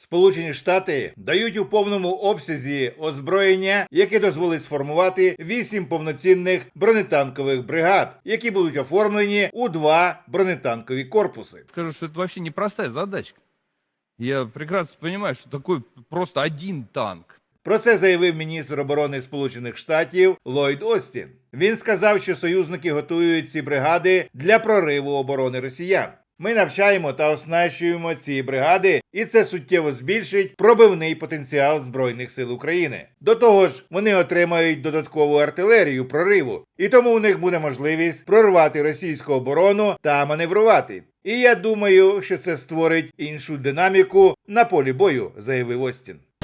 Сполучені Штати дають у повному обсязі озброєння, яке дозволить сформувати вісім повноцінних бронетанкових бригад, які будуть оформлені у два бронетанкові корпуси. Скажу, что это вообще непростая задачка. Я прекрасно понимаю, что такой просто один танк. Про це заявив міністр оборони Сполучених Штатів Ллойд Остін. Він сказав, що союзники готують ці бригади для прориву оборони росіян. Ми навчаємо та оснащуємо ці бригади, і це суттєво збільшить пробивний потенціал збройних сил України. До того ж, вони отримають додаткову артилерію прориву, і тому у них буде можливість прорвати російську оборону та маневрувати. І я думаю, що це створить іншу динаміку на полі бою, заявив Остін.